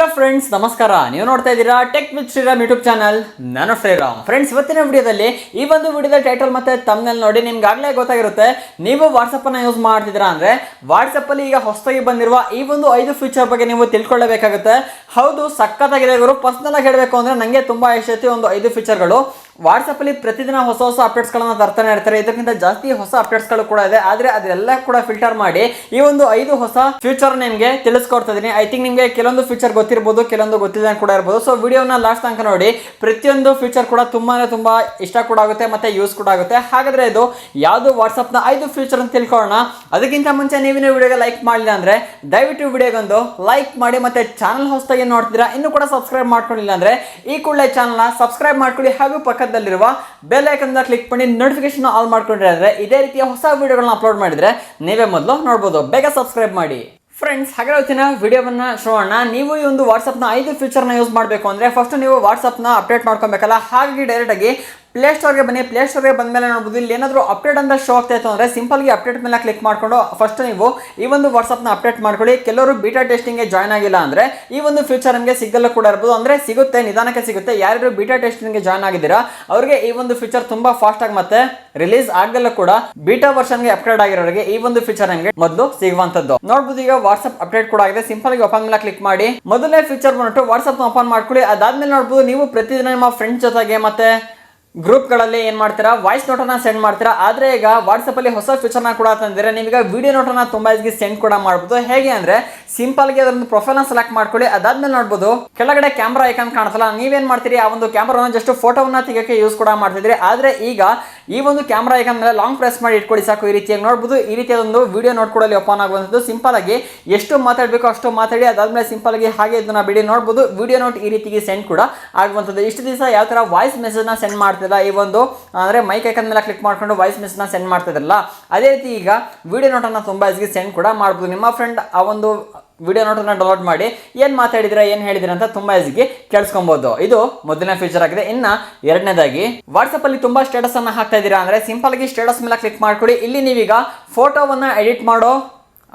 Hello friends ನಮಸ್ಕಾರ. ನೀವು ನೋಡ್ತಾ ಇದ್ದೀರಾ tech with Shriram YouTube channel ನಾನು ಶ್ರೀರಾಮ್. ಫ್ರೆಂಡ್ಸ್ ಇವತ್ತಿನ ವಿಡಿಯೋದಲ್ಲಿ ಈ ಒಂದು ವಿಡಿಯೋದ ಟೈಟಲ್ ಮತ್ತೆ ತಮ್ಮನಲ್ಲಿ ನೋಡಿ ನಿಮ್ಗೆ ಆಗಲೇ ಗೊತ್ತಾಗಿರುತ್ತೆ. ನೀವು ವಾಟ್ಸಪ್ಪನ್ನು ಯೂಸ್ ಮಾಡ್ತಿದ್ದೀರಾ ಅಂದ್ರೆ ವಾಟ್ಸಪ್ಪಲ್ಲಿ ಈಗ ಹೊಸದಾಗಿ ಬಂದಿರುವ ಈ ಒಂದು ಐದು ಫೀಚರ್ ಬಗ್ಗೆ ನೀವು ತಿಳ್ಕೊಳ್ಳಬೇಕಾಗುತ್ತೆ. ಹೌದು, ಸಖತ್ತಾಗಿದೆ ಇವರು ಪರ್ಸ್ನಲಾಗಿ ಹೇಳಬೇಕು ಅಂದ್ರೆ ನನಗೆ ತುಂಬಾ ಇಷ್ಟ ಒಂದು ಐದು ಫೀಚರ್ಗಳು ವಾಟ್ಸಪ್ ಅಲ್ಲಿ ಪ್ರತಿದಿನ ಹೊಸ ಹೊಸ ಅಪ್ಡೇಟ್ಸ್ಗಳನ್ನು ತರ್ತಾನೆ ಇರ್ತಾರೆ. ಇದಕ್ಕಿಂತ ಜಾಸ್ತಿ ಹೊಸ ಅಪ್ಡೇಟ್ಸ್ಗಳು ಕೂಡ ಇದೆ. ಆದ್ರೆ ಅದೆಲ್ಲ ಕೂಡ ಫಿಲ್ಟರ್ ಮಾಡಿ ಈ ಒಂದು ಐದು ಹೊಸ ಫ್ಯೂಚರ್ ನಿಮಗೆ ತಿಳಿಸ್ಕೊಡ್ತಾ ಇದೀನಿ. ಐ ಥಿಂಕ್ ನಿಮಗೆ ಕೆಲವೊಂದು ಫ್ಯೂಚರ್ ಗೊತ್ತಿರ್ಬೋದು, ಕೆಲವೊಂದು ಗೊತ್ತಿಲ್ಲ ಕೂಡ ಇರ್ಬೋದು ಸೊ ವಿಡಿಯೋನ ಲಾಸ್ಟ್ ತನಕ ನೋಡಿ. ಪ್ರತಿಯೊಂದು ಫೀಚರ್ ಕೂಡ ತುಂಬಾ ತುಂಬಾ ಇಷ್ಟ ಕೂಡ ಆಗುತ್ತೆ, ಮತ್ತೆ ಯೂಸ್ ಕೂಡ ಆಗುತ್ತೆ. ಹಾಗಾದ್ರೆ ಇದು ಯಾವುದು ವಾಟ್ಸಪ್ನ ಐದು ಫ್ಯೂಚರ್ ಅಂತ ತಿಳ್ಕೊಳ್ಳೋಣ. ಅದಕ್ಕಿಂತ ಮುಂಚೆ ನೀವಿನ ವಿಡಿಯೋಗೆ ಲೈಕ್ ಮಾಡಿಲ್ಲ ಅಂದ್ರೆ, ದಯವಿಟ್ಟು ವಿಡಿಯೋಗೊಂದು ಲೈಕ್ ಮಾಡಿ, ಮತ್ತೆ ಚಾನಲ್ ಹೊಸದಾಗಿ ನೋಡ್ತೀರಾ ಇನ್ನು ಕೂಡ ಸಬ್ಸ್ಕ್ರೈಬ್ ಮಾಡ್ಕೊಂಡಿಲ್ಲ ಅಂದ್ರೆ, ಈ ಕೂಡಲೇ ಚಾನಲ್ನ ಸಬ್ಸ್ಕ್ರೈಬ್ ಮಾಡ್ಕೊಳ್ಳಿ. ಹಾಗೂ ಪಕ್ಕದಲ್ಲಿರುವ ಬೆಲ್ ಐಕನ್ ಕ್ಲಿಕ್ ಮಾಡಿ ನೋಟಿಫಿಕೇಶನ್ ಆಲ್ ಮಾಡ್ಕೊಂಡ್ರೆ ಅಂದ್ರೆ ಇದೇ ರೀತಿಯ ಹೊಸ ವಿಡಿಯೋಗಳನ್ನ ಅಪ್ಲೋಡ್ ಮಾಡಿದ್ರೆ ನೀವೇ ಮೊದಲು ನೋಡ್ಬೋದು. ಬೇಗ ಸಬ್ಸ್ಕ್ರೈಬ್ ಮಾಡಿ. ಫ್ರೆಂಡ್ಸ್ ಹಾಗೆ ಇವತ್ತಿನ ವಿಡಿಯೋವನ್ನು ಶೋಣ ನೀವು ಈ ಒಂದು ವಾಟ್ಸಪ್ನ ಐದು ಫೀಚರ್ನ ಯೂಸ್ ಮಾಡಬೇಕು ಅಂದರೆ ಫಸ್ಟ್ ನೀವು ವಾಟ್ಸಪ್ನ ಅಪ್ಡೇಟ್ ಮಾಡ್ಕೊಬೇಕಲ್ಲ? ಹಾಗಾಗಿ ಡೈರೆಕ್ಟಾಗಿ ಪ್ಲೇಸ್ಟೋರ್ಗೆ ಬನ್ನಿ. ಬಂದ ಮೇಲೆ ನೋಡ್ಬೋದು, ಇಲ್ಲಿ ಏನಾದರೂ ಅಪ್ಡೇಟ್ ಅಂತ ಶೋ ಆಗ್ತಾ ಇತ್ತು ಅಂದರೆ ಸಿಂಪಲ್ಗೆ ಅಪ್ಡೇಟ್ ಮೇಲೆ ಕ್ಲಿಕ್ ಮಾಡಿಕೊಂಡು ಫಸ್ಟ್ ನೀವು ಈ ಒಂದು ವಾಟ್ಸಪ್ನ ಅಪ್ಡೇಟ್ ಮಾಡ್ಕೊಳ್ಳಿ. ಕೆಲವರು ಬೀಟಾ ಟೆಸ್ಟಿಂಗ್ಗೆ ಜಾಯ್ನ್ ಆಗಿಲ್ಲ ಅಂದರೆ ಈ ಒಂದು ಫ್ಯೂಚರ್ ನಿಮಗೆ ಸಿಗಲ್ಲ ಕೂಡ ಇರ್ಬೋದು. ಅಂದರೆ ಸಿಗುತ್ತೆ, ನಿಧಾನಕ್ಕೆ ಸಿಗುತ್ತೆ. ಯಾರು ಬೀಟಾ ಟೆಸ್ಟಿಂಗ್ಗೆ ಜಾಯ್ನ್ ಆಗಿದ್ದೀರಾ, ಅವರಿಗೆ ಈ ಒಂದು ಫೀಚರ್ ತುಂಬ ಫಾಸ್ಟ್ ಆಗಿ ಮತ್ತೆ ರಿಲೀಸ್ ಆಗಲ್ಲ ಕೂಡ. ಬೀಟಾ ವರ್ಷನ್ಗೆ ಅಪ್ಡೇಟ್ ಆಗಿರೋರಿಗೆ ಈ ಒಂದು ಫೀಚರ್ ನಿಮಗೆ ಮೊದಲು ಸಿಗುವಂಥದ್ದು. ನೋಡ್ಬೋದು, ಈಗ ವಾಟ್ಸಪ್ ಅಪ್ಡೇಟ್ ಕೂಡ ಆಗಿದೆ. ಸಿಂಪಲ್ ಆಗಿ ಓಪನ್ ಮೇಲೆ ಕ್ಲಿಕ್ ಮಾಡಿ. ಮೊದಲನೇ ಫೀಚರ್ ಬಂದ್ಬಿಟ್ಟು ವಾಟ್ಸಪ್ ಓಪನ್ ಮಾಡ್ಕೊಳ್ಳಿ. ಅದಾದ್ಮೇಲೆ ನೋಡ್ಬೋದು, ನೀವು ಪ್ರತಿದಿನ ನಿಮ್ಮ ಫ್ರೆಂಡ್ಸ್ ಜೊತೆಗೆ ಮತ್ತೆ ಗ್ರೂಪ್ಗಳಲ್ಲಿ ಏನು ಮಾಡ್ತೀರಾ? ವಾಯ್ಸ್ ನೋಟನ್ನು ಸೆಂಡ್ ಮಾಡ್ತೀರಾ? ಆದರೆ ಈಗ ವಾಟ್ಸಪ್ಪಲ್ಲಿ ಹೊಸ ಫೀಚರ್ನ ಕೂಡ ತಂದಿದ್ರೆ ನಿಮಗೆ ವಿಡಿಯೋ ನೋಟನ್ನು ತುಂಬ ಈಸ್ಗೆ ಸೆಂಡ್ ಕೂಡ ಮಾಡ್ಬೋದು. ಹೇಗೆ ಅಂದರೆ ಸಿಂಪಲ್ಗೆ ಅದೊಂದು ಪ್ರೊಫೈಲ್ನ ಸೆಲೆಕ್ಟ್ ಮಾಡ್ಕೊಳ್ಳಿ. ಅದಾದ್ಮೇಲೆ ನೋಡ್ಬೋದು, ಕೆಳಗಡೆ ಕ್ಯಾಮ್ರಾ ಐಕನ್ ಕಾಣಿಸಲ್ಲ ನೀವೇನು ಮಾಡ್ತೀರಿ? ಆ ಒಂದು ಕ್ಯಾಮ್ರಾನ ಜಸ್ಟ್ ಫೋಟೋವನ್ನ ತೆಗೆಯಕ್ಕೆ ಯೂಸ್ ಕೂಡ ಮಾಡ್ತಿದ್ರಿ ಆದರೆ ಈಗ ಈ ಒಂದು ಕ್ಯಾಮ್ರಾ ಐಕನ್ ಮೇಲೆ ಲಾಂಗ್ ಪ್ರೆಸ್ ಮಾಡಿ ಇಟ್ಕೊಳ್ಳಿ ಸಾಕು ಈ ರೀತಿಯಾಗಿ. ನೋಡ್ಬೋದು, ಈ ರೀತಿಯಾದೊಂದು ವಿಡಿಯೋ ನೋಡ್ಕೊಳ್ಳಿ ಓಪನ್ ಆಗುವಂಥದ್ದು. ಸಿಂಪಲ್ ಆಗಿ ಎಷ್ಟು ಮಾತಾಡಬೇಕು ಅಷ್ಟು ಮಾತಾಡಿ, ಅದಾದ್ಮೇಲೆ ಸಿಂಪಲ್ ಆಗಿ ಹಾಗೆ ಇದನ್ನ ಬಿಡಿ. ನೋಡ್ಬೋದು ವಿಡಿಯೋ ನೋಟ್ ಈ ರೀತಿಗೆ ಸೆಂಡ್ ಕೂಡ ಆಗುವಂಥದ್ದು. ಇಷ್ಟು ದಿವಸ ಯಾವ ಥರ ವಾಯ್ಸ್ ಮೆಸೇಜ್ನ ಸೆಂಡ್ ಮಾಡ್ತಿಲ್ಲ ಈ ಒಂದು, ಅಂದರೆ ಮೈಕ್ ಐಕನ್ ಮೇಲೆ ಕ್ಲಿಕ್ ಮಾಡ್ಕೊಂಡು ವಾಯ್ಸ್ ಮೆಸೇಜ್ನ ಸೆಂಡ್ ಮಾಡ್ತಿದ್ರಲ್ಲ, ಅದೇ ರೀತಿ ಈಗ ವಿಡಿಯೋ ನೋಟನ್ನು ತುಂಬ ಈಸಿಗೆ ಸೆಂಡ್ ಕೂಡ ಮಾಡ್ಬೋದು. ನಿಮ್ಮ ಫ್ರೆಂಡ್ ಆ ಒಂದು ವಿಡಿಯೋ ನೋಟನ್ನು ಡೌನ್ಲೋಡ್ ಮಾಡಿ, ಏನು ಮಾತಾಡಿದ್ರೆ, ಏನು ಹೇಳಿದ್ರೆ ಅಂತ ತುಂಬ ಈಸಿಗೆ ಕೇಳಿಸ್ಕೊಬೋದು. ಇದು ಮೊದಲನೇ ಫೀಚರ್ ಆಗಿದೆ. ಇನ್ನ ಎರಡನೇದಾಗಿ ವಾಟ್ಸಪ್ಪಲ್ಲಿ ತುಂಬಾ ಸ್ಟೇಟಸ್ ಅನ್ನ ಹಾಕ್ತಾ ಇದ್ದೀರಾ ಅಂದ್ರೆ ಸಿಂಪಲ್ ಆಗಿ ಸ್ಟೇಟಸ್ ಮೇಲೆ ಕ್ಲಿಕ್ ಮಾಡ್ಕೊಡಿ. ಇಲ್ಲಿ ನೀವೀಗ ಫೋಟೋವನ್ನ ಎಡಿಟ್ ಮಾಡೋ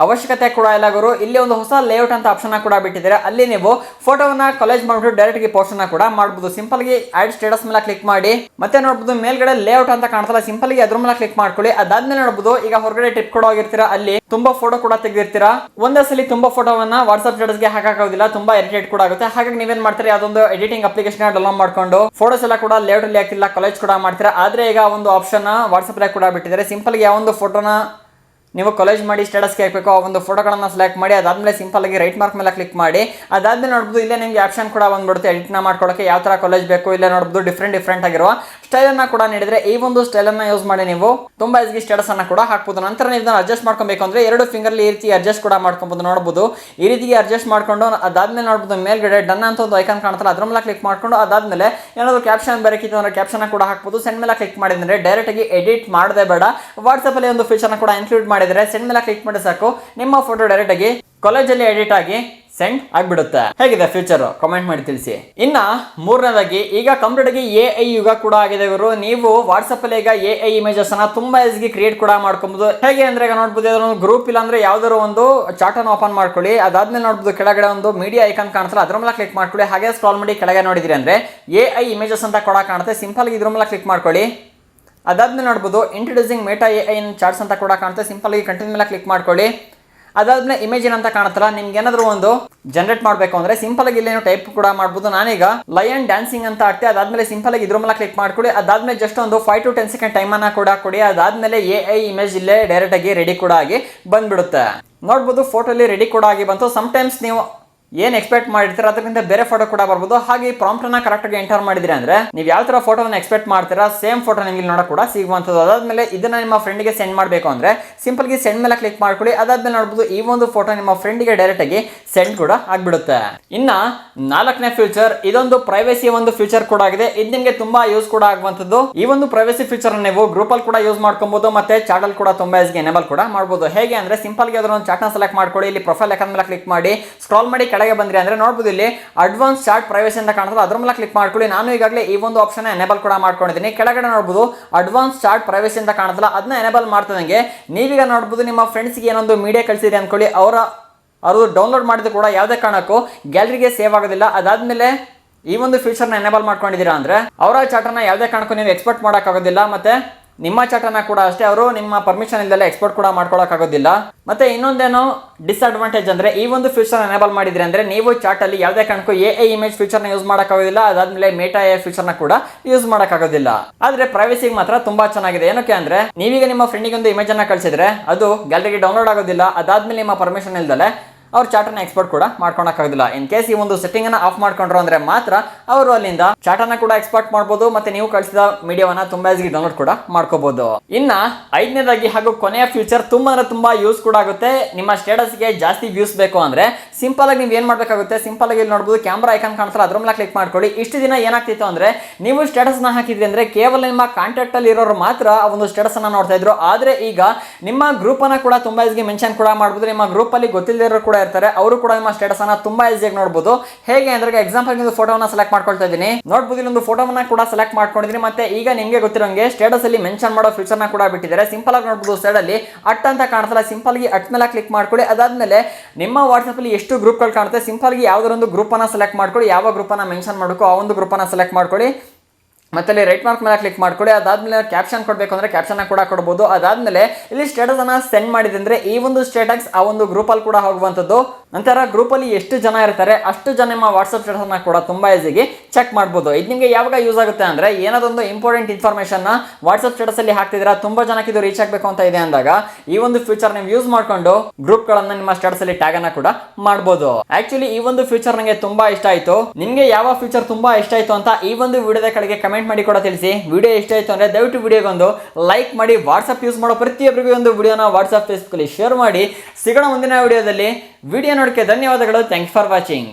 ಅವಶ್ಯಕತೆ ಕೂಡ ಇಲ್ಲ ಗುರು. ಇಲ್ಲಿ ಒಂದು ಹೊಸ ಲೇಔಟ್ ಅಂತ ಆಪ್ಷನ್ ಕೂಡ ಬಿಟ್ಟಿದ್ದಾರೆ. ಅಲ್ಲಿ ನೀವು ಫೋಟೋವನ್ನ ಕಾಲೇಜ್ ಮಾಡ್ಬಿಟ್ಟು ಡೈರೆಕ್ಟ್ಗೆ ಪೋಸ್ಟ್ ಕೂಡ ಮಾಡ್ಬೋದು. ಸಿಂಪಲ್ಗೆ ಆಡ್ ಸ್ಟೇಟಸ್ ಮೇಲೆ ಕ್ಲಿಕ್ ಮಾಡಿ. ಮತ್ತೆ ನೋಡ್ಬೋದು ಮೇಲ್ಗಡೆ ಲೇಔಟ್ ಅಂತ ಕಾಣ್ತಲ್ಲ. ಸಿಂಪಲ್ಗೆ ಅದ್ರ ಮೇಲೆ ಕ್ಲಿಕ್ ಮಾಡ್ಕೊಳ್ಳಿ. ಅದಾದ್ಮೇಲೆ ನೋಡ್ಬೋದು, ಈಗ ಹೊರಗಡೆ ಟ್ರಿಪ್ ಕೂಡ ಹೋಗಿರ್ತೀರಾ. ಅಲ್ಲಿ ತುಂಬಾ ಫೋಟೋ ಕೂಡ ತೆಗೆದಿರ್ತೀರಾ. ಒಂದೇ ಸಲ ತುಂಬಾ ಫೋಟೋವನ್ನ ವಾಟ್ಸ್ಆಪ್ ಸ್ಟೇಟಸ್ಗೆ ಹಾಕೋದಿಲ್ಲ ತುಂಬಾ ಇರಿಟೇಟ್ ಕೂಡ ಆಗುತ್ತೆ. ಹಾಗಾಗಿ ನೀವೇನ್ ಮಾಡ್ತೀರಾ? ಅದೊಂದು ಎಡಿಟಿಂಗ್ ಅಪ್ಲಿಕೇಶನ್ ಡೌನ್ಲೋಡ್ ಮಾಡ್ಕೊಂಡು ಫೋಟೋಸ್ ಎಲ್ಲ ಕೂಡ ಲೇಔಟ್ ಅಲ್ಲಿ ಹಾಕಿಲ್ಲ ಕಾಲೇಜ್ ಕೂಡ ಮಾಡ್ತೀರಾ. ಆದ್ರೆ ಈಗ ಒಂದು ಆಪ್ಷನ್ ವಾಟ್ಸ್ಆಪ್ ಕೂಡ ಬಿಟ್ಟಿದ್ದಾರೆ. ಸಿಂಪಲ್ಗೆ ಫೋಟೋನ ನೀವು ಕಾಲೇಜ್ ಮಾಡಿ ಸ್ಟೇಟಸ್ಗೆ ಹಾಕಬೇಕು, ಆ ಒಂದು ಫೋಟೋಗಳನ್ನು ಸೆಲೆಕ್ಟ್ ಮಾಡಿ, ಅದಾದಮೇಲೆ ಸಿಂಪಲ್ ಆಗಿ ರೈಟ್ ಮಾರ್ಕ್ ಮೇಲೆ ಕ್ಲಿಕ್ ಮಾಡಿ, ಅದಾದಮೇಲೆ ನೋಡ್ಬೋದು ಇಲ್ಲೇ ನಿಮಗೆ ಆಪ್ಷನ್ ಕೂಡ ಬಂದ್ಬಿಡುತ್ತೆ. ಎಡಿಟ್ನ ಮಾಡ್ಕೊಳ್ಳೋಕ್ಕೆ ಯಾವ ಥರ ಕಾಲೇಜ್ ಬೇಕು, ಇಲ್ಲೇ ನೋಡ್ಬೋದು ಡಿಫ್ರೆಂಟ್ ಡಿಫ್ರೆಂಟ್ ಆಗಿರುವ ಸ್ಟೈಲನ್ನು ಕೂಡ ನೀಡಿದರೆ ಈ ಒಂದು ಸ್ಟೈಲನ್ನು ಯೂಸ್ ಮಾಡಿ ನೀವು ತುಂಬ ಈಸಿಗೆ ಸ್ಟೇಟಸ್ ಅನ್ನು ಕೂಡ ಹಾಕ್ಬೋದು. ನಂತರ ನೀವು ಇದನ್ನು ಅಡ್ಜಸ್ಟ್ ಮಾಡ್ಕೊಬೇಕು ಅಂದ್ರೆ ಎರಡು ಫಿಂಗರ್ಲಿ ಈ ರೀತಿ ಅಡ್ಜಸ್ಟ್ ಕೂಡ ಮಾಡ್ಕೊಬೋದು. ನೋಡ್ಬೋದು, ಈ ರೀತಿ ಅಡ್ಜಸ್ಟ್ ಮಾಡ್ಕೊಂಡು ಅದಾದಮೇಲೆ ನೋಡ್ಬೋದು ಮೇಲ್ಗಡೆ ಡನ್ ಅಂತ ಒಂದು ಐಕಾನ್ ಕಾಣ್ತಲ್ಲ ಅದ್ರ ಮೇಲೆ ಕ್ಲಿಕ್ ಮಾಡ್ಕೊಂಡು ಅದಾದಮೇಲೆ ಏನಾದರೂ ಕ್ಯಾಪ್ಷನ್ ಬರೋಕ್ಕಿತ್ತು ಅಂದರೆ ಕ್ಯಾಪ್ಷನ್ ಕೂಡ ಹಾಕ್ಬೋದು. ಸೆಂಡ್ ಮೇಲೆ ಕ್ಲಿಕ್ ಮಾಡಿದ್ರೆ ಡೈರೆಕ್ಟ್ ಆಗಿ ಎಡಿಟ್ ಮಾಡದೆ ಬೇಡ. ವಾಟ್ಸಪ್ಪಲ್ಲಿ ಒಂದು ಫೀಚರ್ನ ಕೂಡ ಇನ್ಕ್ಲೂಡ್ ಮಾಡಿದ್ರೆ ಸೆಂಡ್ ಮೇಲೆ ಕ್ಲಿಕ್ ಮಾಡಿ ಸಾಕು. ನಿಮ್ಮ ಫೋಟೋ ಡೈರೆಕ್ಟ್ ಆಗಿ ಕಾಲೇಜಲ್ಲಿ ಎಡಿಟ್ ಆಗಿ ಸೆಂಡ್ ಆಗಿಬಿಡುತ್ತೆ. ಹೇಗಿದೆ ಫ್ಯೂಚರ್ ಕಮೆಂಟ್ ಮಾಡಿ ತಿಳಿಸಿ. ಇನ್ನ ಮೂರನೇದಾಗಿ, ಈಗ ಕಂಪ್ಲೀಟ್ ಆಗಿ ಎ ಐ ಯುಗ ಕೂಡ ಆಗಿದೆ ಇವರು. ನೀವು ವಾಟ್ಸಪ್ ಅಲ್ಲಿ ಈಗ ಎ ಐ ಇಮೇಜಸ್ ಅನ್ನ ತುಂಬಾ ಈಸಿಗೆ ಕ್ರಿಯೇಟ್ ಕೂಡ ಮಾಡ್ಕೊಬಹುದು ಹೇಗೆ ಅಂದ್ರೆ ಈಗ ನೋಡ್ಬೋದು ಒಂದು ಗ್ರೂಪ್ ಇಲ್ಲ ಅಂದ್ರೆ ಯಾವ್ದಾದ್ರು ಒಂದು ಚಾಟ್ ಅನ್ನು ಓಪನ್ ಮಾಡ್ಕೊಳ್ಳಿ. ಅದಾದ್ಮೇಲೆ ನೋಡ್ಬೋದು ಕೆಳಗಡೆ ಒಂದು ಮೀಡಿಯಾ ಐಕಾನ್ ಕಾಣಿಸಲ್ಲ ಅದ್ರ ಮೇಲೆ ಕ್ಲಿಕ್ ಮಾಡ್ಕೊಳ್ಳಿ. ಹಾಗೆ ಸ್ಕ್ರಾಲ್ ಮಾಡಿ ಕೆಳಗೆ ನೋಡಿದ್ರಿ ಅಂದ್ರೆ ಎ ಐ ಇಮೇಜಸ್ ಅಂತ ಕೂಡ ಕಾಣುತ್ತೆ. ಸಿಂಪಲ್ ಇದ್ರ ಮೇಲೆ ಕ್ಲಿಕ್ ಮಾಡ್ಕೊಳ್ಳಿ. ಅದಾದ್ಮೇಲೆ ನೋಡ್ಬೋದು introducing Meta A I in charts ಅಂತ ಕೂಡ ಕಾಣುತ್ತೆ. ಸಿಂಪಲ್ ಆಗಿ ಕಂಟಿನ್ಯೂ ಮೇಲೆ ಕ್ಲಿಕ್ ಮಾಡ್ಕೊಳ್ಳಿ. ಅದಾದ್ಮೇಲೆ ಇಮೇಜ್ ಏನಂತ ಕಾಣುತ್ತಲ್ಲ, ನಿಮ್ಗೆ ಏನಾದ್ರು ಒಂದು ಜನರೇಟ್ ಮಾಡಬೇಕು ಅಂದರೆ ಸಿಂಪಲ್ ಆಗಿ ಇಲ್ಲೇನು ಟೈಪ್ ಕೂಡ ಮಾಡ್ಬೋದು. ನಾನೀಗ ಲಯನ್ ಡ್ಯಾನ್ಸಿಂಗ್ ಅಂತ ಹಾಕ್ತೆ, ಅದಾದ್ಮೇಲೆ ಸಿಂಪಲ್ ಆಗಿ ಇದ್ರ ಮೇಲೆ ಕ್ಲಿಕ್ ಮಾಡ್ಕೊಳ್ಳಿ. ಅದಾದ್ಮೇಲೆ ಜಸ್ಟ್ ಒಂದು five to ten second time ಅನ್ನ ಕೂಡ ಕೊಡಿ. ಅದಾದ್ಮೇಲೆ ಎ ಐ ಇಮೇಜ್ ಇಲ್ಲೇ ಡೈರೆಕ್ಟ್ ಆಗಿ ರೆಡಿ ಕೂಡ ಆಗಿ ಬಂದ್ಬಿಡುತ್ತೆ. ನೋಡ್ಬೋದು ಫೋಟೋಲಿ ರೆಡಿ ಕೂಡ ಆಗಿ ಬಂತು. ಟೈಮ್ಸ್ ನೀವು ಏನ್ ಎಕ್ಸ್ಪೆಕ್ಟ್ ಮಾಡಿರ್ತೀರ? ಅದರಿಂದ ಬೇರೆ ಫೋಟೋ ಕೂಡ ಬರ್ಬೋದು. ಹಾಗೆ ಪ್ರಾಂಪ್ಟನ್ನ ಅನ್ನ ಕರೆಕ್ಟ್ ಆಗಿ ಎಂಟರ್ ಮಾಡಿದ್ರೆ ಅಂದ್ರೆ, ನೀವು ಯಾವ ತರ ಫೋಟೋನ ಎಕ್ಸ್ಪೆಕ್ಟ್ ಮಾಡ್ತೀರಾ ಸೇಮ್ ಫೋಟೋ ನಿಮಗೆ ನೋಡೋ ಕೂಡ ಸಿಗುವಂಥದ್ದು. ಅದಾದ್ಮೇಲೆ ಇದನ್ನ ನಿಮ್ಮ ಫ್ರೆಂಡ್ಗೆ ಸೆಂಡ್ ಮಾಡಬೇಕು ಅಂದ್ರೆ ಸಿಂಪಲ್ಗೆ ಸೆಂಡ್ ಮೇಲೆ ಕ್ಲಿಕ್ ಮಾಡ್ಕೊಳ್ಳಿ. ಅದಾದ್ಮೇಲೆ ನೋಡ್ಬೋದು ಈ ಒಂದು ಫೋಟೋ ನಿಮ್ಮ ಫ್ರೆಂಡ್ಗೆ ಡೈರೆಕ್ಟ್ ಆಗಿ ಸೆಂಡ್ ಕೂಡ ಆಗಿಬಿಡುತ್ತೆ. ಇನ್ನ ನಾಲ್ಕನೇ ಫ್ಯೂಚರ್ ಇದೊಂದು ಪ್ರೈವೇಸಿ ಒಂದು ಫ್ಯೂಚರ್ ಕೂಡ ಆಗಿದೆ. ಇದು ನಿಮಗೆ ತುಂಬಾ ಯೂಸ್ ಕೂಡ ಆಗುವಂಥದ್ದು. ಈ ಒಂದು ಪ್ರೈವೇಸಿ ಫ್ಯೂಚರ್ ನೀವು ಗ್ರೂಪ್ ಅಲ್ಲಿ ಕೂಡ ಯೂಸ್ ಮಾಡ್ಕೊಬೋದು, ಮತ್ತೆ ಚಾಟ್ ಅಲ್ಲಿ ಕೂಡ ತುಂಬಾ ಎಸ್ಗೆ ಎನೇಬಲ್ ಕೂಡ ಮಾಡಬಹುದು ಹೇಗೆ ಅಂದ್ರೆ ಸಿಂಪಲ್ಗೆ ಅದರ ಒಂದು ಚಾಟ್ನ ಸೆಲೆಕ್ಟ್ ಮಾಡ್ಕೊಳ್ಳಿ. ಇಲ್ಲಿ ಪ್ರೊಫೈಲ್ ಮೇಲೆ ಕ್ಲಿಕ್ ಮಾಡಿ ಸ್ಕ್ರಾಲ್ ಮಾಡಿ, ಕೆಳಗೆ ಬಂದ್ರಿ ಅಂದ್ರೆ ನೋಡ್ಬೋದು ಇಲ್ಲಿ ಅಡ್ವಾನ್ಸ್ ಚಾರ್ಟ್ ಪ್ರೈವೇಸಿ ಅಂತ ಕಾಣ್ತದೆ. ಅದ್ರ ಮೇಲೆ ಕ್ಲಿಕ್ ಮಾಡ್ಕೊಳ್ಳಿ. ನಾನು ಈಗಾಗಲೇ ಈ ಒಂದು ಆಪ್ಷನ್ ಎನೇಬಲ್ ಕೂಡ ಮಾಡ್ಕೊಂಡಿದ್ದೀನಿ. ಕೆಳಗಡೆ ನೋಡ್ಬೋದು ಅಡ್ವಾನ್ಸ್ ಚಾರ್ಟ್ ಪ್ರೈವೇಸಿ ಅಂತ ಕಾಣ್ತಲ್ಲ ಅದನ್ನ ಎನೇಬಲ್ ಮಾಡ್ತದಂಗೆ ನೀವೀಗ ನೋಡ್ಬೋದು ನಿಮ್ಮ ಫ್ರೆಂಡ್ಸ್ಗೆ ಏನೊಂದು ಮೀಡಿಯಾ ಕಳಿಸಿದ್ರಿ ಅನ್ಕೊಳ್ಳಿ. ಅವರ ಅವರು ಡೌನ್ಲೋಡ್ ಮಾಡಿದ್ರು ಕೂಡ ಯಾವುದೇ ಕಾರಣಕ್ಕೂ ಗ್ಯಾಲರಿಗೆ ಸೇವ್ ಆಗೋದಿಲ್ಲ. ಅದಾದ್ಮೇಲೆ ಈ ಒಂದು ಫೀಚರ್ನ ಎನೇಬಲ್ ಮಾಡ್ಕೊಂಡಿದ್ದೀರಾ ಅಂದರೆ ಅವರ ಚಾಟನ್ನ ಯಾವುದೇ ಕಾರಣಕ್ಕೂ ನೀವು ಎಕ್ಸ್ಪೋರ್ಟ್ ಮಾಡೋಕ್ಕಾಗೋದಿಲ್ಲ ಮತ್ತೆ ನಿಮ್ಮ ಚಾಟನ್ನ ಕೂಡ ಅಷ್ಟೇ, ಅವರು ನಿಮ್ಮ ಪರ್ಮಿಷನ್ ಇಲ್ಲದೆ ಎಕ್ಸ್ಪೋರ್ಟ್ ಕೂಡ ಮಾಡ್ಕೊಳಕ್ಕಾಗೋದಿಲ್ಲ. ಮತ್ತೆ ಇನ್ನೊಂದೇನು ಡಿಸ್ಅಡ್ವಾಂಟೇಜ್ ಅಂದ್ರೆ, ಈ ಒಂದು ಫ್ಯೂಚರ್ ಎನೇಬಲ್ ಮಾಡಿದ್ರೆ ಅಂದ್ರೆ, ನೀವು ಚಾಟ್ ಅಲ್ಲಿ ಯಾವುದೇ ಕಾರಣಕ್ಕೂ ಎ ಐ ಇಮೇಜ್ನ ಯೂಸ್ ಮಾಡೋಕ್ಕಾಗೋದಿಲ್ಲ, ಅದಾದ್ಮೇಲೆ ಮೇಟಾ ಎ ನ ಕೂಡ ಯೂಸ್ ಮಾಡೋಕ್ಕಾಗೋದಿಲ್ಲ. ಆದ್ರೆ ಪ್ರೈವಸಿಗೆ ಮಾತ್ರ ತುಂಬಾ ಚೆನ್ನಾಗಿದೆ. ಏನಕ್ಕೆ ಅಂದ್ರೆ, ನೀವೀಗ ನಿಮ್ಮ ಫ್ರೆಂಡಿಗೆ ಒಂದು ಇಮೇಜ್ ಅನ್ನ ಕಳಿಸಿದ್ರೆ, ಅದು ಗ್ಯಾಲರಿಗೆ ಡೌನ್ಲೋಡ್ ಆಗೋದಿಲ್ಲ, ಅದಾದ್ಮೇಲೆ ನಿಮ್ಮ ಪರ್ಮಿಷನ್ ಇಲ್ದಲೆ ಅವ್ರ ಚಾಟನ್ನ ಎಕ್ಸ್ಪೋರ್ಟ್ ಕೂಡ ಮಾಡ್ಕೊಳಕ್ಕಾಗೋದಿಲ್ಲ. ಇನ್ ಕೇಸ್ ಈ ಒಂದು ಸೆಟ್ಟಿಂಗ್ ಅನ್ನ ಆಫ್ ಮಾಡ್ಕೊಂಡ್ರು ಅಂದ್ರೆ ಮಾತ್ರ ಅವರು ಅಲ್ಲಿಂದ ಚಾಟನ್ನ ಕೂಡ ಎಕ್ಸ್ಪೋರ್ಟ್ ಮಾಡಬಹುದು ಮತ್ತೆ ನೀವು ಕಳಿಸಿದ ಮೀಡಿಯಾವನ್ನ ತುಂಬಾ ಈಸಿ ಡೌನ್ಲೋಡ್ ಕೂಡ ಮಾಡ್ಕೋಬಹುದು ಇನ್ನ ಐದನೇದಾಗಿ ಹಾಗೂ ಕೊನೆಯ ಫ್ಯೂಚರ್ ತುಂಬಾ ಅಂದ್ರೆ ತುಂಬಾ ಯೂಸ್ ಕೂಡ ಆಗುತ್ತೆ. ನಿಮ್ಮ ಸ್ಟೇಟಸ್ಗೆ ಜಾಸ್ತಿ ವ್ಯೂಸ್ ಬೇಕು ಅಂದ್ರೆ ಸಿಂಪಲ್ ಆಗಿ ನೀವು ಏನ್ ಮಾಡ್ಬೇಕಾಗುತ್ತೆ? ಸಿಂಪಲ್ ಆಗಿ ಇಲ್ಲಿ ನೋಡಬಹುದು ಕ್ಯಾಮ್ರಾ ಐಕಾನ್ ಕಾಣ್ತಲ್ಲ, ಅದ್ರ ಮೇಲೆ ಕ್ಲಿಕ್ ಮಾಡ್ಕೊಳ್ಳಿ. ಇಷ್ಟು ದಿನ ಏನಾಗ್ತಿತ್ತು ಅಂದ್ರೆ ನೀವು ಸ್ಟೇಟಸ್ನ ಹಾಕಿದ್ರಿ ಅಂದ್ರೆ ಕೇವಲ ನಿಮ್ಮ ಕಾಂಟ್ಯಾಕ್ಟ್ ಅಲ್ಲಿ ಇರೋರು ಮಾತ್ರ ಆ ಒಂದು ಸ್ಟೇಟಸ್ ಅನ್ನ ನೋಡ್ತಾ ಇದ್ರು. ಆದ್ರೆ ಈಗ ನಿಮ್ಮ ಗ್ರೂಪ್ ಅನ್ನ ಕೂಡ ತುಂಬಾ ಈಸಿಗೆ ಮೆನ್ಷನ್ ಕೂಡ ಮಾಡಬಹುದು ನಿಮ್ಮ ಗ್ರೂಪ್ ಅಲ್ಲಿ ಗೊತ್ತಿಲ್ಲದಿರೋ ಕೂಡ ಇರ್ತಾರೆ, ಅವರು ಕೂಡ ನಿಮ್ಮ ಸ್ಟೇಟಸ್ ಅನ್ನ ತುಂಬಾ ಈಸಿಯಾಗಿ ನೋಡಬಹುದು ಹೇಗೆ ಅಂದ್ರೆ ಎಕ್ಸಾಂಪಲ್ ಒಂದು ಫೋಟೋನ ಸೆಲೆಕ್ಟ್ ಮಾಡ್ಕೊಳ್ತಾ ಇದ್ದೀನಿ. ನೋಡಬಹುದು ಇಲ್ಲೊಂದು ಫೋಟೋವನ್ನ ಕೂಡ ಸೆಲೆಕ್ಟ್ ಮಾಡ್ಕೊಂಡಿದ್ದೀನಿ. ಮತ್ತೆ ಈಗ ನಿಮಗೆ ಗೊತ್ತಿರೋಂಗೆ ಸ್ಟೇಟಸ್ ಅಲ್ಲಿ ಮೆನ್ಷನ್ ಮಾಡೋ ಫೀಚರ್ನ ಕೂಡ ಬಿಟ್ಟಿದ್ದಾರೆ. ಸಿಂಪಲ್ ಆಗಿ ನೋಡಬಹುದು ಸೈಡ್ ಅಲ್ಲಿ ಅಟ್ ಅಂತ ಕಾಣ್ತಲ್ಲ ಸಿಂಪಲ್ ಆಗಿ ಅಟ್ ಮೇಲೆ ಕ್ಲಿಕ್ ಮಾಡ್ಕೊಳ್ಳಿ. ಅದಾದ್ಮೇಲೆ ನಿಮ್ಮ ವಾಟ್ಸ್ಆಪ್ ಅಲ್ಲಿ ಎಷ್ಟು ಗ್ರೂಪ್ಗಳು ಕಾಣುತ್ತೆ ಸಿಂಪಲ್ ಆಗಿ ಯಾವ್ದಾರೊಂದು ಗ್ರೂಪ್ ಅನ್ನ ಸೆಲೆಕ್ಟ್ ಮಾಡ್ಕೊಳ್ಳಿ. ಯಾವ ಗ್ರೂಪ್ ಅನ್ನ ಮೆನ್ಷನ್ ಮಾಡಬೇಕು, ಆ ಒಂದು ಗ್ರೂಪ್ ಅನ್ನ ಸೆಲೆಕ್ಟ್ ಮಾಡ್ಕೊಳ್ಳಿ. ಮತ್ತೆ ಅಲ್ಲಿ ರೈಟ್ ಮಾರ್ಕ್ ಮೇಲೆ ಕ್ಲಿಕ್ ಮಾಡ್ಕೊಳ್ಳಿ ಅದಾದ್ಮೇಲೆ ಕ್ಯಾಪ್ಷನ್ ಕೊಡಬೇಕು ಅಂದ್ರೆ ಕ್ಯಾಪ್ಷನ್ ಕೂಡ ಕೊಡಬಹುದು ಅದಾದ್ಮೇಲೆ ಇಲ್ಲಿ ಸ್ಟೇಟಸ್ ಅನ್ನ ಸೆಂಡ್ ಮಾಡಿದ್ರೆ ಈ ಒಂದು ಸ್ಟೇಟಸ್ ಆ ಒಂದು ಗ್ರೂಪ್ ಅಲ್ಲಿ ಕೂಡ ಹೋಗುವಂತದ್ದು ನಂತರ ಗ್ರೂಪಲ್ಲಿ ಎಷ್ಟು ಜನ ಇರ್ತಾರೆ, ಅಷ್ಟು ಜನ ನಿಮ್ಮ ವಾಟ್ಸಪ್ ಸ್ಟೇಟಸ್ ಅನ್ನ ಕೂಡ ತುಂಬ ಈಸಿಗೆ ಚೆಕ್ ಮಾಡ್ಬೋದು. ಇದು ನಿಮಗೆ ಯಾವಾಗ ಯೂಸ್ ಆಗುತ್ತೆ ಅಂದರೆ, ಏನಾದೊಂದು ಇಂಪಾರ್ಟೆಂಟ್ ಇನ್ಫಾರ್ಮೇಷನ್ನ ವಾಟ್ಸಪ್ ಸ್ಟೇಟಸಲ್ಲಿ ಹಾಕ್ತಿದ್ದೀರಾ, ತುಂಬಾ ಜನಕ್ಕೆ ಇದು ರೀಚ್ ಆಗಬೇಕು ಅಂತ ಇದೆ ಅಂದಾಗ, ಈ ಒಂದು ಫ್ಯೂಚರ್ ನೀವು ಯೂಸ್ ಮಾಡಿಕೊಂಡು ಗ್ರೂಪ್ಗಳನ್ನು ನಿಮ್ಮ ಸ್ಟೇಟಸಲ್ಲಿ ಟ್ಯಾಗನ್ನು ಕೂಡ ಮಾಡ್ಬೋದು. ಆ್ಯಕ್ಚುಲಿ ಈ ಒಂದು ಫ್ಯೂಚರ್ ನನಗೆ ತುಂಬ ಇಷ್ಟ ಆಯಿತು. ನಿಮಗೆ ಯಾವ ಫ್ಯೂಚರ್ ತುಂಬ ಇಷ್ಟ ಆಯಿತು ಅಂತ ಈ ಒಂದು ವಿಡಿಯೋದ ಕಡೆಗೆ ಕಮೆಂಟ್ ಮಾಡಿ ಕೂಡ ತಿಳಿಸಿ. ವಿಡಿಯೋ ಇಷ್ಟ ಆಯಿತು ಅಂದರೆ ದಯವಿಟ್ಟು ವಿಡಿಯೋಗೊಂದು ಲೈಕ್ ಮಾಡಿ ವಾಟ್ಸಪ್ ಯೂಸ್ ಮಾಡೋ ಪ್ರತಿಯೊಬ್ಬರಿಗೂ ಒಂದು ವಿಡಿಯೋನ ವಾಟ್ಸಪ್ ಫೇಸ್ಬುಕ್ಕಲ್ಲಿ ಶೇರ್ ಮಾಡಿ. ಸಿಗೋಣ ಮುಂದಿನ ವಿಡಿಯೋದಲ್ಲಿ. ವಿಡಿಯೋ ನೋಡಕ್ಕೆ ಧನ್ಯವಾದಗಳು. Thanks for watching